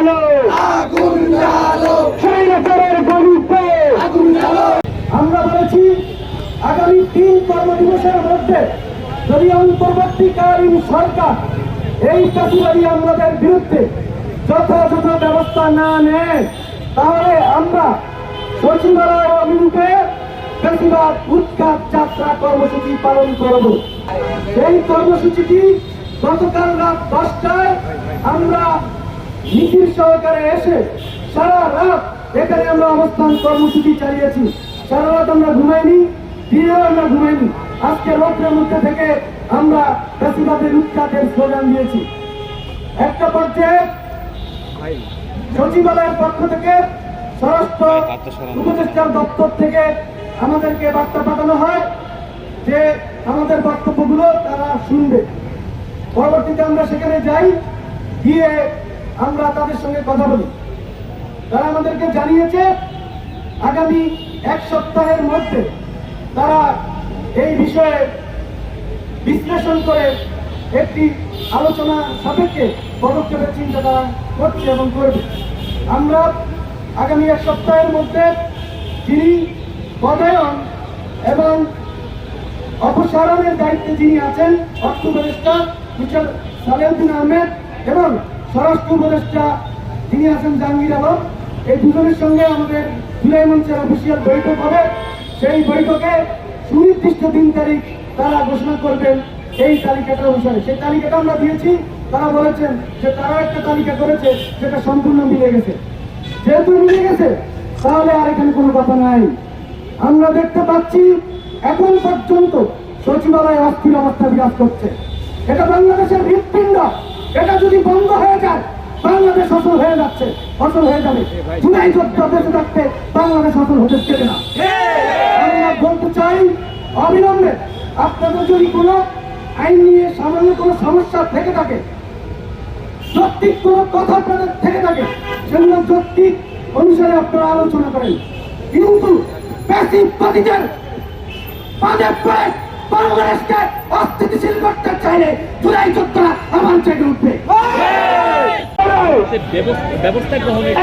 আলো আগুন জ্বালো। স্বৈরাচারের বিরুদ্ধে আগুন জ্বালো। আমরা বলেছি আগামী তিন কর্মদিবসের মধ্যে যদি অন্তর্বর্তীকালীন সরকার এই চাষিবাদী আমাদের বিরুদ্ধে যথাযথ ব্যবস্থা না নেয় তাহলে আমরা সচিবালয় অভিমুখে বেশিরভাগ উৎখাত যাত্রা কর্মসূচি পালন করব। এই কর্মসূচিটি গতকাল রাত দশটায় আমরা মিছিল সহকারে এসে সারা রাত এখানে আমরা অবস্থান কর্মসূচি চালিয়েছি। সারা রাত আমরা ঘুমাইনি, দিনেও আমরা ঘুমাইনি। আজকে রৌদ্রের মধ্যে থেকে আমরা বেশিরভাগের উৎখাতের স্লোগান দিয়েছি। একটা পর্যায়ে সচিবালয়ের পক্ষ থেকে স্বরাষ্ট্র উপদেষ্টার দপ্তর থেকে আমাদেরকে বার্তা পাঠানো হয় যে আমাদের বক্তব্যগুলো তারা শুনবে। পরবর্তীতে আমরা সেখানে যাই, গিয়ে আমরা তাদের সঙ্গে কথা বলি। তারা আমাদেরকে জানিয়েছে, আগামী এক সপ্তাহের মধ্যে তারা এই বিষয়ে বিশ্লেষণ করে একটি আলোচনা সাপেক্ষে পদক্ষেপের চিন্তা তারা করছে এবং করবে। আমরা আগামী এক সপ্তাহের মধ্যে যিনি পদায়ন এবং অপসারণের দায়িত্বে যিনি আছেন, অর্থ উপদেষ্টা মিস্টার সালেউদ্দিন আহমেদ এবং স্বরাষ্ট্র উপদেষ্টা যিনি আছেন জাহাঙ্গীর আলম, এই দুজনের সঙ্গে আমাদের জুলাই মঞ্চের অফিসিয়াল বৈঠক হবে। সেই বৈঠকে সুনির্দিষ্ট দিন তারিখ তারা ঘোষণা করবেন, এই তালিকাটা অনুসারে। সেই তালিকাটা আমরা দিয়েছি, তারা বলেছেন যে তারা একটা তালিকা করেছে সেটা সম্পূর্ণ মিলে গেছে। যেহেতু মিলে গেছে, তাহলে আর এখানে কোনো কথা নাই। আমরা দেখতে পাচ্ছি, এখন পর্যন্ত সচিবালয়ে অস্থির অবস্থা বিরাজ করছে। এটা বাংলাদেশের হৃৎপিণ্ড। এটা যদি বন্ধ হয়ে যায় বাংলাদেশ সফল হয়ে যাচ্ছে ফসল হয়ে যাবে। জুলাই যুদ্ধ বেঁচে থাকতে বাংলাদেশ সফল হতে দেবে না। আমরা বলতে চাই অবিলম্বে আপনাদের যদি কোনো আইন নিয়ে সামান্য কোনো সমস্যা থেকে থাকে যৌক্তিক কোনো কথা আপনাদের থেকে থাকে সেগুলো যৌক্তিক অনুসারে আপনারা আলোচনা করেন। কিন্তু প্যাসিভবাদীদের পাদে পায়ে বাংলাদেশকে অস্থিতিশীল করতে চাইলে জুলাই যোদ্ধারা আমার জেগে উঠবে। ব্যবস্থা- ব্যবস্থা গ্রহণের